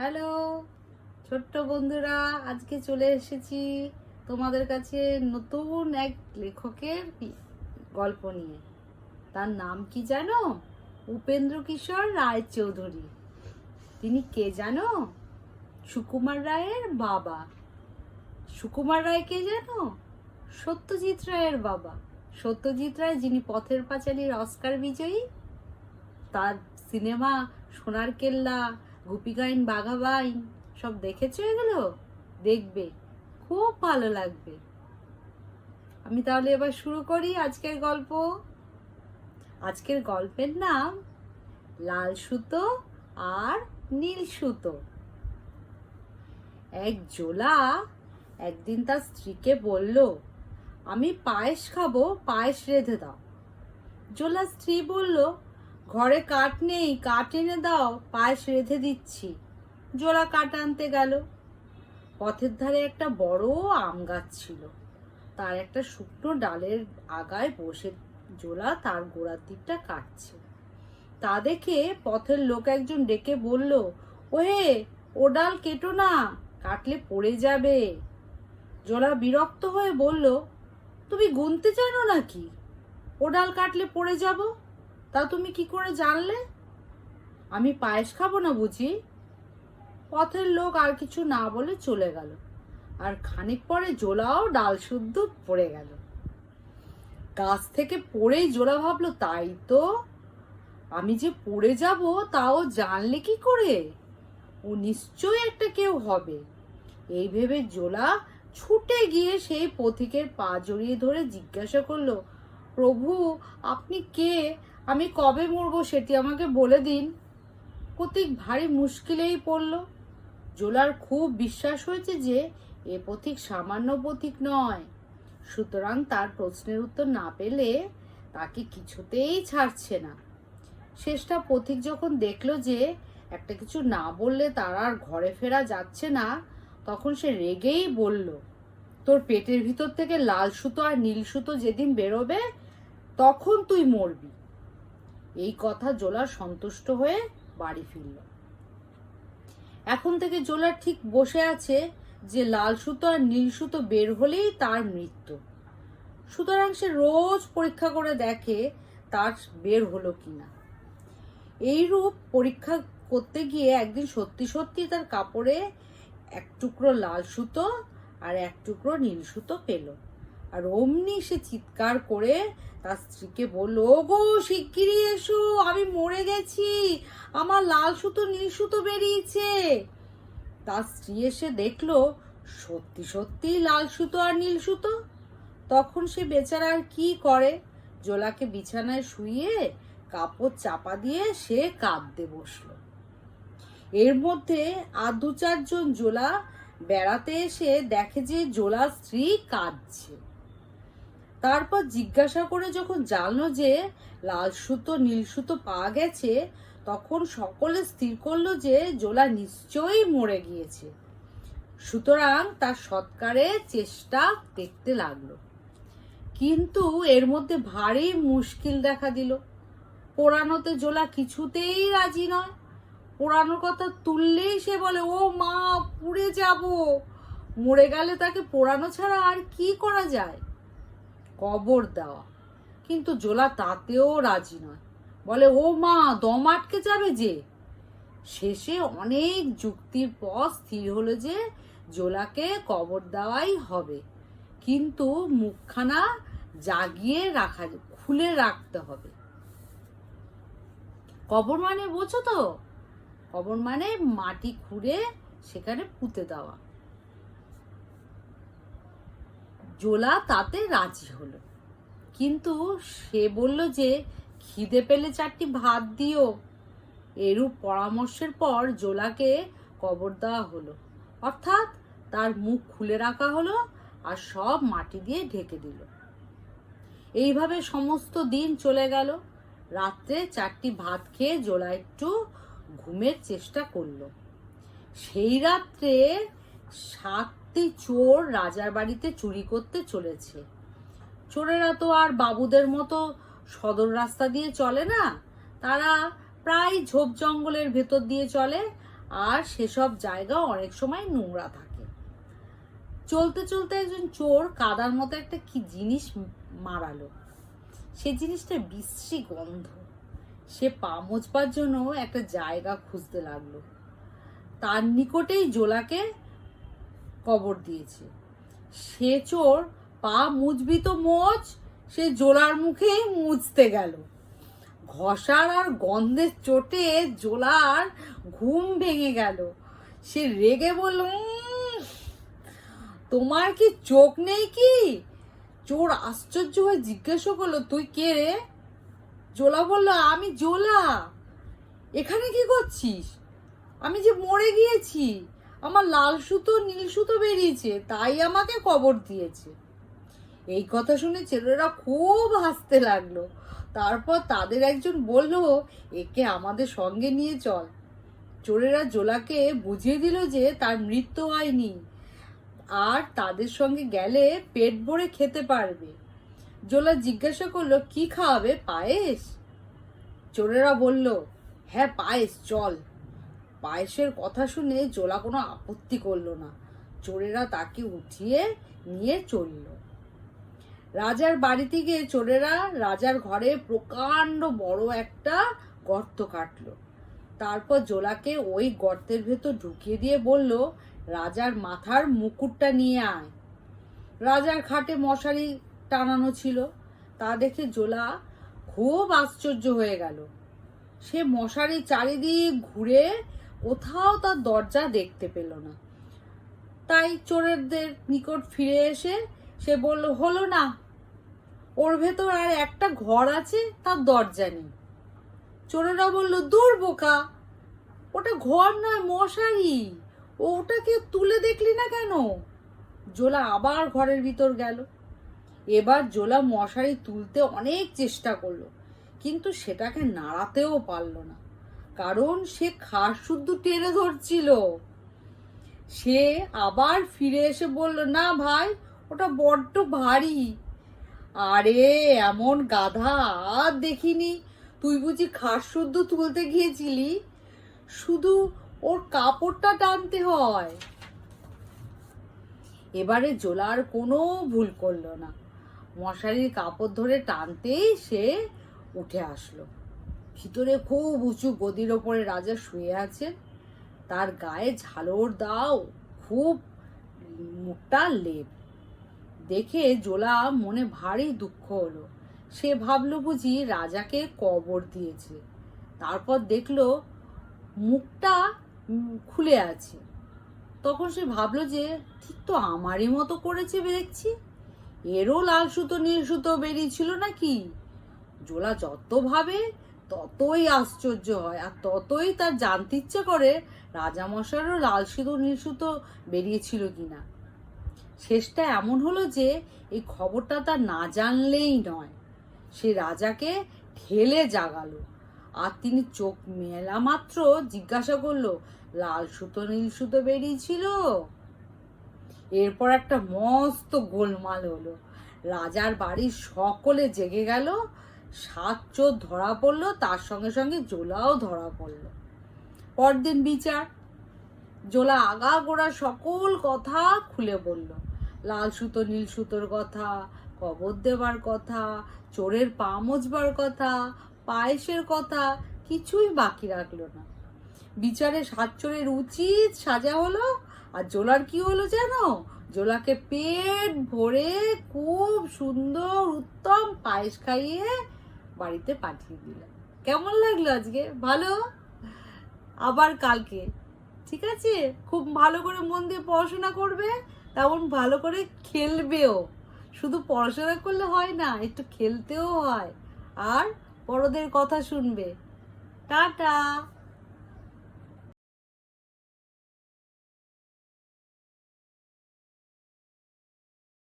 Hello, ছোট্ট বন্ধুরা, আজকে চলে এসেছি তোমাদের কাছে নতুন এক লেখকের গল্প নিয়ে। তার নাম কি জানো? উপেন্দ্র কিশোর রায়চৌধুরী। তিনি কে জানো? সুকুমার রায়ের বাবা। সুকুমার রায় কে জানো? সত্যজিৎ রায়ের বাবা। সত্যজিৎ রায় যিনি পথের পাঁচালীর অস্কার বিজয়ী, তার সিনেমা সোনার কেল্লা গোপীগাইন বাঘাবাইন সব দেখেছ এগুলো? দেখবে। খুব ভালো লাগবে। আমি তাহলে এবার শুরু করি আজকের গল্প। আজকের গল্পের নাম লাল সুতো আর নীল সুতো। এক জোলা একদিন তার স্ত্রীকে বলল, আমি পায়েস খাব, পায়েস রেঁধে দাও। জোলা স্ত্রী বলল ঘরে কাঠ নেই, কাঠ এনে দাও, পায়েস রেঁধে দিচ্ছি। জোলা কাঠ আনতে গেল। পথের ধারে একটা বড় আম গাছ ছিল। তার একটা শুকনো ডালের আগায় বসে জোলা তার গোড়ার দিকটা কাটছে। তা দেখে পথের লোক একজন ডেকে বলল, ওহে, ও ডাল কেটো না, কাটলে পড়ে যাবে। জোলা বিরক্ত হয়ে বলল, তুমি গুনতে জানো নাকি? ও ডাল কাটলে পড়ে যাব? তা তুমি কি করে জানলে? আমি পায়েস খাব না বুঝি? পথের লোক আর কিছু না বলে চলে গেল। আর খানিক পরে জোলাও ডাল শুদ্ধ পড়ে গেল। গাছ থেকে পড়েই জোলা ভাবলো, তাই তো? আমি যে পড়ে যাব তাও জানলে কি করে? ও নিশ্চয়ই একটা কেউ হবে। এই ভেবে জোলা ছুটে গিয়ে সেই পথিকের পা জড়িয়ে ধরে জিজ্ঞাসা করল, প্রভু, আপনি কে? আমি কবে মরবো সেটি আমাকে বলে দিন। কতিক ভারী মুশকিলেই পড়ল। জোলার খুব বিশ্বাস হয়েছে যে, এ পথিক সামান্য পথিক নয়। সুতরাং তার প্রশ্নের উত্তর না পেলে তাকে কিছুতেই ছাড়ছে না। শেষটা পথিক যখন দেখল যে, একটা কিছু না বললে তার আর ঘরে ফেরা যাচ্ছে না, তখন সে রেগেই বলল, তোর পেটের ভিতর থেকে লাল সুতো আর নীল সুতো যেদিন বেরোবে, তখন তুই মরবি। এই কথা জোলা সন্তুষ্ট হয়ে বাড়ি ফিরল। এখন থেকে জোলা ঠিক বসে আছে যে লাল সুতো আর নীল সুতো বের হলেই তার মৃত্যু। সুতরাং সে রোজ পরীক্ষা করে দেখে তার বের হলো কিনা। এইরূপ পরীক্ষা করতে গিয়ে একদিন সত্যি সত্যি তার কাপড়ে এক টুকরো লাল সুতো আর এক টুকরো নীল সুতো পেল। আর অমনি সে চিৎকার করে তার স্ত্রীকে বলল "ও গো শিগগিরই এসো, আমি মরে গেছি, আমার লাল সুতো, নীল সুতো বেরিয়েছে। তার স্ত্রী এসে দেখল, সত্যি সত্যি লাল সুতো আর নীল সুতো? তখন সে বেচারা আর কি করে? জোলাকে বিছানায় শুইয়ে কাপড় চাপা দিয়ে সে কাঁদতে বসল। এর মধ্যে আর দু চারজন জোলা বেড়াতে এসে দেখে যে জোলা স্ত্রী কাঁদছে। তারপর জিজ্ঞাসা করে যখন জানলো যে লাল সুতো, নীল সুতো পাওয়া গেছে, তখন সকলে স্থির করল যে জোলা নিশ্চয়ই মরে গিয়েছে। সুতরাং তার সৎকারের চেষ্টা দেখতে লাগল। কিন্তু এর মধ্যে ভারী মুশকিল দেখা দিল। পোড়ানোতে জোলা কিছুতেই রাজি নয়। পোড়ানোর কথা তুললেই সে বলে, ও মা, পুড়ে যাব। মরে গেলে তাকে পোড়ানো ছাড়া আর কি করা যায়? কবর দেওয়া। কিন্তু জোলা তাতেও রাজি নয়। বলে, ও মা, দম আটকে যাবে যে? শেষে অনেক যুক্তির পর স্থির হলো যে জোলাকে কবর দেওয়াই হবে। কিন্তু মুখখানা জাগিয়ে রাখা, খুলে রাখতে হবে। কবর মানে বোঝো তো? কবর মানে মাটি খুঁড়ে সেখানে পুঁতে দেওয়া। জোলা তাতে রাজি হলো। কিন্তু সে বলল যে, খিদে পেলে চারটি ভাত দিও। এরূপ পরামর্শের পর জোলাকে কবর দেওয়া হলো। অর্থাৎ তার মুখ খুলে রাখা হলো আর সব মাটি দিয়ে ঢেকে দিল। এইভাবে সমস্ত দিন চলে গেল। রাত্রে চারটি ভাত খেয়ে জোলা একটু ঘুমের চেষ্টা করল। সেই রাত্রে সাতটি চোর রাজার বাড়িতে চুরি করতে চলেছে। চোরেরা তো আর বাবুদের মতো সদর রাস্তা দিয়ে চলে না। তারা প্রায় ঝোপ জঙ্গলের ভেতর দিয়ে চলে আর সেসব জায়গা অনেক সময় নোংরা থাকে। চলতে চলতে একজন চোর কাদার মতো একটা কি জিনিস মারালো। সে জিনিসটা বিশ্রী গন্ধ। সে পা মোচবার জন্য একটা জায়গা খুঁজতে লাগল। তার নিকটেই জোলাকে কবর দিয়েছে। সে চোর পা মুচবি তো মোচ, সে জোলার মুখেই মুছতে গেল। ঘষার আর গন্ধের চোটে জোলার ঘুম ভেঙে গেল। সে রেগে বলল তোমার কি চোখ নেই কি? চোর আশ্চর্য হয়ে জিজ্ঞাসা করল, তুই কে রে? জোলা বলল, আমি জোলা। এখানে কি করছিস? আমি যে মরে গিয়েছি। আমার লাল সুতো, নীল সুতো বেরিয়েছে, তাই আমাকে কবর দিয়েছে। এই কথা শুনে ছেলেরা খুব হাসতে লাগল। তারপর তাদের একজন বলল, একে আমাদের সঙ্গে নিয়ে চল। চোরেরা জোলাকে বুঝিয়ে দিল যে তার মৃত্যু হয়নি, আর তাদের সঙ্গে গেলে পেট ভরে খেতে পারবে। জোলা জিজ্ঞাসা করল, কি খাওয়াবে, পায়েস? চোরেরা বলল হ্যাঁ পায়েস, চল। পায়েসের কথা শুনে জোলা কোনো আপত্তি করল না। চোরেরা তাকে উঠিয়ে নিয়ে চলল। রাজার বাড়িতে গিয়ে চোরেরা রাজার ঘরে প্রকাণ্ড বড় একটা গর্ত কাটলো। তারপর জোলাকে ওই গর্তের ভেতর ঢুকিয়ে দিয়ে বলল, রাজার মাথার মুকুটটা নিয়ে আয়। রাজার খাটে মশারি টানানো ছিল। তা দেখে জোলা খুব আশ্চর্য হয়ে গেল। সে মশারি চারিদিক ঘুরে কোথাও তার দরজা দেখতে পেল না। তাই চোরেরদের নিকট ফিরে এসে সে বলল, হলো না। ওর ভেতর আর একটা ঘর আছে, তার দরজা নেই। চোরেরা বলল, দূর বোকা। ওটা ঘর নয়, মশারি। ওটাকে তুলে দেখলি না কেন? জোলা আবার ঘরের ভিতর গেল। এবার জোলা মশারি তুলতে অনেক চেষ্টা করল, কিন্তু সেটাকে নাড়াতেও পারল না। কারণ সে খাস শুদ্ধ টেনে ধরছিল। সে আবার ফিরে এসে বলল, না ভাই, ওটা বড্ড ভারী। আরে, এমন গাধা আর দেখিনি। তুই বুঝি খাস শুদ্ধ তুলতে গিয়েছিলি? শুধু ওর কাপড়টা টানতে হয়। এবারে জোলার কোনো ভুল করল না। মশারির কাপড় ধরে টানতেই সে উঠে আসলো। ভিতরে খুব উঁচু গদির ওপরে রাজা শুয়ে আছেন তার গায়ে ঝালর দাও, খুব মোটা লেপ। দেখে জোলা মনে ভারী দুঃখ হলো। সে ভাবলো বুঝি রাজাকে কবর দিয়েছে। তারপর দেখল মুখটা খুলে আছে। তখন সে ভাবলো যে, ঠিক তো আমারই মতো করেছে দেখছি এরও লাল সুতো নীল সুতো বেরিয়েছিল নাকি? জোলা যত ভাবে ততই আশ্চর্য হয় আর ততই তার জানতে ইচ্ছে করে রাজামশাইয়েরও লাল সুতো নীল সুতো বেরিয়েছিল কিনা। শেষটা এমন হলো যে এই খবরটা তার না জানলেই নয়। সে রাজাকে ঠেলে জাগালো আর তিনি চোখ মেলা মাত্র জিজ্ঞাসা করল, লাল সুতো নীল সুতো বেরিয়েছিল? এরপর একটা মস্ত গোলমাল হলো। রাজার বাড়ির সকলে জেগে গেল সাত চোর ধরা পড়ল, তার সঙ্গে সঙ্গে জোলাও ধরা পড়ল। পরদিন বিচার। জোলা আগা গোড়া সকল কথা খুলে বলল। লাল সুতো, নীল সুতোর কথা, কবর দেবার কথা, চোরের পা মজবার কথা, পায়েসের কথা কিছুই বাকি রাখল না। বিচারে সাত চোরের উচিত সাজা হলো, আর জোলার কি হলো জানো? জোলাকে পেট ভরে খুব সুন্দর, উত্তম পায়েস খাইয়ে বাড়িতে পাঠিয়ে দিলাম কেমন লাগল আজকে? ভালো? আবার কালকে। ঠিক আছে? খুব ভালো করে মন দিয়ে পড়াশোনা করবে, তেমন ভালো করে খেলবেও। শুধু পড়াশোনা করলে হয় না, একটু খেলতেও হয়। আর বড়দের কথা শুনবে। টাটা!